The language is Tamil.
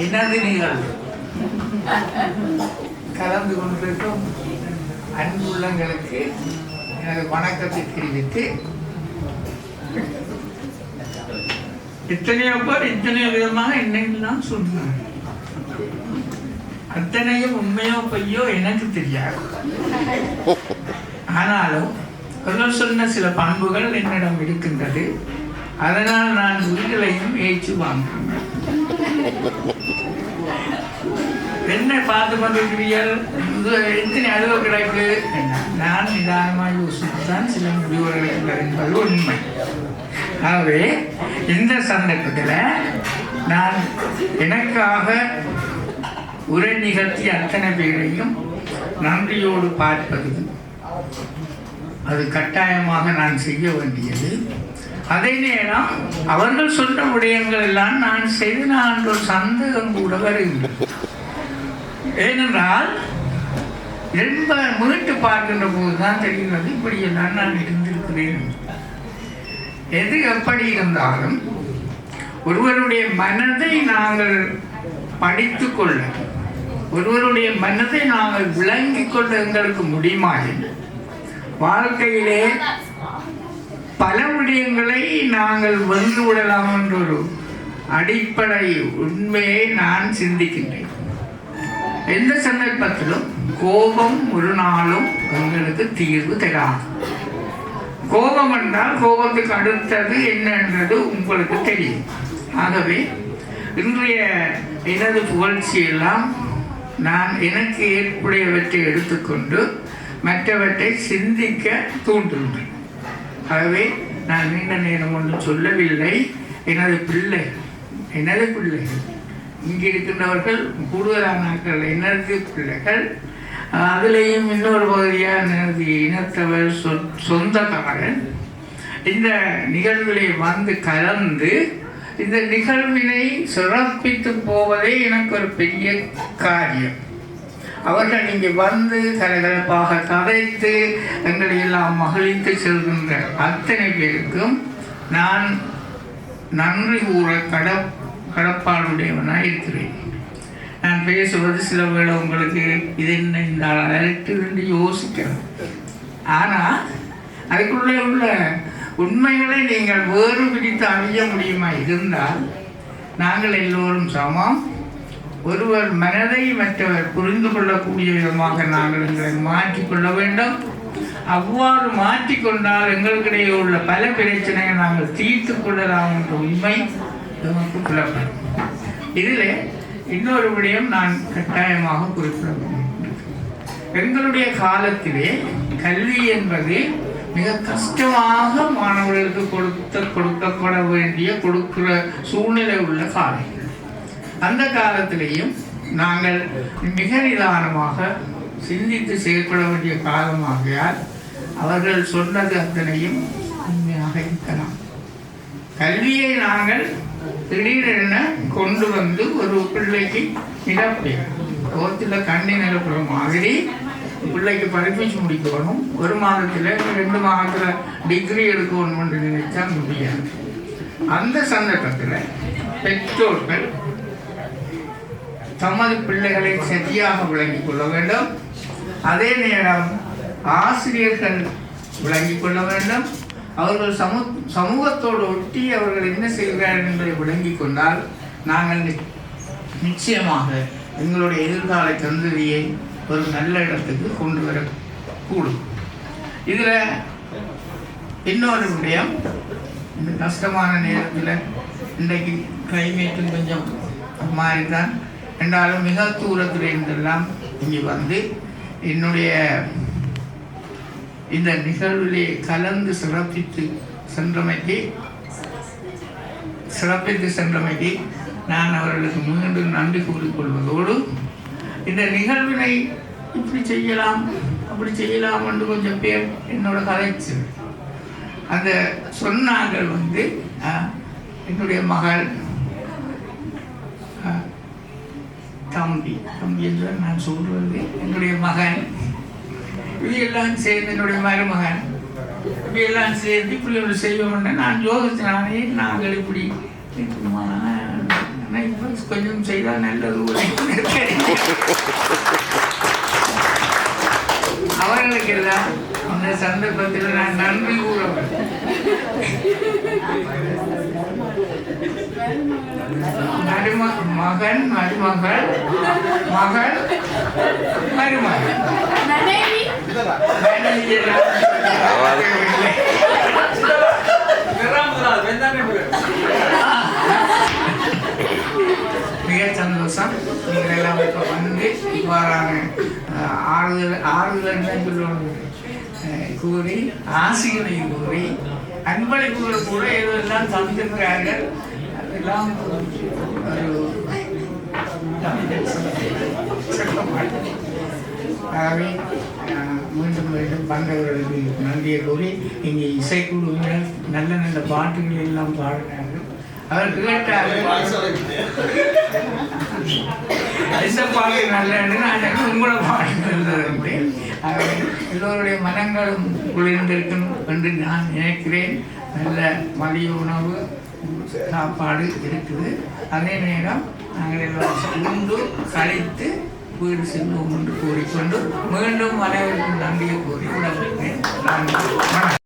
எனது நிகழ்வு கலந்து கொண்டிருக்கும் அன்புள்ளங்களுக்கு எனது வணக்கத்தை தெரிவித்து இத்தனையோ பேர் இத்தனையோ விதமாக என்னெல்லாம் சொன்னாங்க அத்தனையும் உண்மையோ பொய்யோ எனக்கு தெரியாது. ஆனாலும் சொன்ன சில பண்புகள் என்னிடம் இருக்கின்றது. அதனால் நான் உயிர்களையும் ஏற்று வாங்குகிறேன். என்ன பார்த்து கொண்டிருக்கிறீர்கள்? எத்தனை அழுவ கிடைக்கு நான் நிதானமாக யோசித்து தான் சில முடிவுகள் என்பது உண்மை. ஆகவே இந்த சந்தர்ப்பத்தில் நான் எனக்காக உரை நிகழ்த்தி அத்தனை பேரையும் நன்றியோடு பார்ப்பது. அது கட்டாயமாக நான் செய்ய வேண்டியது. அதே நேரம் அவர்கள் சொன்ன விடயங்கள் எல்லாம் நான் செய்து நான் ஒரு சந்தேகம் கூட வருகிறேன் ஏனென்றால் ரொம்ப மீட்டு பார்க்கின்ற போது தான் தெரிகிறது இப்படியெல்லாம் நான் இருந்திருக்கிறேன். எது எப்படி இருந்தாலும் ஒருவருடைய மனதை நாங்கள் படித்து கொள்ள ஒருவருடைய மனதை நாங்கள் விளங்கி கொள்ள எங்களுக்கு முடியுமாயின் வாழ்க்கையிலே பல விடயங்களை நாங்கள் வென்று விடலாம் என்ற ஒரு அடிப்படை உண்மையை நான் சிந்திக்கின்றேன். எந்த சந்தர்ப்பத்திலும் கோபம் ஒரு நாளும் எங்களுக்கு தீர்வு தராது. கோபம் என்றால் கோபத்துக்கு அடுத்தது என்னன்றது உங்களுக்கு தெரியும். ஆகவே இன்றைய எனது புகழ்ச்சியெல்லாம் நான் எனக்கு ஏற்புடையவற்றை எடுத்துக்கொண்டு மற்றவற்றை சிந்திக்க தூண்டுகின்றேன். ஆகவே நான் நீண்ட நேரம் ஒன்றும் சொல்லவில்லை. எனது பிள்ளை எனது பிள்ளைகள் இங்கே இருக்கின்றவர்கள் கூடுதலானாக்கள் எனது பிள்ளைகள். அதுலேயும் இன்னொரு பகுதியாக எனது இனத்தவர் சொ சொந்தக்காரன். இந்த நிகழ்விலே வந்து கலந்து இந்த நிகழ்வினை சிறப்பித்து போவதே எனக்கு ஒரு பெரிய காரியம். அவர்கள் இங்கே வந்து கலகலப்பாக கதைத்து எங்களை எல்லாம் மகிழ்த்து செல்கின்ற அத்தனை பேருக்கும் நான் நன்றி கூற கட கடப்பாடுடையவனாக இருக்கிறேன். நான் பேசுவது சில வேளை உங்களுக்கு இது என்ன இந்த அழைத்து என்று யோசிக்கிறேன் ஆனால் அதுக்குள்ளே உள்ள உண்மைகளை நீங்கள் வேறு பிடித்து அறிய முடியுமா? இருந்தால் நாங்கள் எல்லோரும் சமம். ஒருவர் மனதை மற்றவர் புரிந்து கொள்ளக்கூடிய விதமாக நாங்கள் எங்களை மாற்றிக்கொள்ள வேண்டும். அவ்வாறு மாற்றிக்கொண்டால் எங்களுக்கிடையே உள்ள பல பிரச்சனையை நாங்கள் தீர்த்து கொள்ளலாம் என்ற உண்மை நமக்கு புலப்படும். இதில் இன்னொரு விடயம் நான் கட்டாயமாக குறிப்பிட வேண்டும். எங்களுடைய காலத்திலே கல்வி என்பது மிக கஷ்டமாக மாணவர்களுக்கு கொடுத்த கொடுக்கப்பட வேண்டிய கொடுக்கிற சூழ்நிலை உள்ள காலம். அந்த காலத்திலையும் நாங்கள் மிக நிதானமாக சிந்தித்து செயல்பட வேண்டிய காலமாகையால் அவர்கள் சொன்னது அத்தனையும் உண்மையாக இருக்கலாம். கல்வியை நாங்கள் திடீரென கொண்டு வந்து ஒரு பிள்ளைக்கு நிரப்பி கோத்தில் கண்ணி நிலப்படும் மாதிரி பிள்ளைக்கு படிப்பிச்சு முடிக்கணும். ஒரு மாதத்தில் ரெண்டு மாதத்தில் டிகிரி எடுக்கணும்னு நினைச்சா முடியாது. அந்த சந்தர்ப்பத்தில் பெற்றோர்கள் தமது பிள்ளைகளை சரியாக விளங்கிக் கொள்ள வேண்டும். அதே நேரம் ஆசிரியர்கள் விளங்கிக் கொள்ள வேண்டும். அவர்கள் சமூ சமூகத்தோடு ஒட்டி அவர்கள் என்ன செய்கிறார்கள் என்பதை விளங்கிக் கொண்டால் நாங்கள் நி- நிச்சயமாக எங்களுடைய எதிர்கால சந்ததியை ஒரு நல்ல இடத்துக்கு கொண்டு வரக்கூடும். இதில் இன்னொரு விடயம் இந்த கஷ்டமான நேரத்தில் இன்றைக்கு கிளைமேட்டும் கொஞ்சம் மாறி தான் என்றாலும் மிக தூரத்தில் இருந்தெல்லாம் இங்கே வந்து என்னுடைய இந்த நிகழ்விலே கலந்து சிறப்பித்து சென்றமைக்கு சிறப்பித்து சென்றமைக்கு நான் அவர்களுக்கு மீண்டும் நன்றி கூறிக்கொள்வதோடு இந்த நிகழ்வினை இப்படி செய்யலாம் அப்படி செய்யலாம் என்று கொஞ்சம் பேர் என்னோட கலைச்சு அந்த சொன்னார்கள் வந்து என்னுடைய மகள் தம்பி. தம்பி என்று நான் சொல்றது. என்னுடைய மகன். இவையெல்லாம் சேர்ந்து என்னுடைய மருமகன். இவையெல்லாம் சேர்ந்து இப்படி ஒரு செய்வோம்னு நான் யோசிச்சேன். நாங்கள் இப்படி கொஞ்சம் செய்தால் நல்லது அவர்களுக்கெல்லாம் இந்த சந்தர்ப்பத்தில் நான் நன்றி கூற வேண்டும். மரும மகன் மருமகள் மகள் மருமகள். மிக சந்தோஷம் நீங்கள் எல்லாம் இப்போ வந்து இவ்வாறான ஆறுதல் ஆறுதல் கூறி ஆசையினை கூறி அன்பளிப்புகள் கூட எதுவெல்லாம் தந்திருக்கிறார்கள். அதெல்லாம் ஒரு ஆகவே மீண்டும் மீண்டும் பங்கவர்களுக்கு நன்றியை கூறி இங்கே இசைக்குழுவினர் நல்ல நல்ல பாட்டுகள் எல்லாம் பாடினார்கள் அவர் கேட்டார்கள். இந்த பாட்டு நல்லது நான் உங்களை பாட்டு எல்லோருடைய மனங்களும் குளிர்ந்திருக்கும் என்று நான் நினைக்கிறேன். நல்ல மதிய உணவு சாப்பாடு இருக்குது. அதே நேரம் நாங்கள் எல்லோரும் உண்டு கழித்து வீடு செல்வோம் என்று கூறிக்கொண்டு மீண்டும் அனைவருக்கும் நன்றியை கூறி விட நன்றி. வணக்கம்.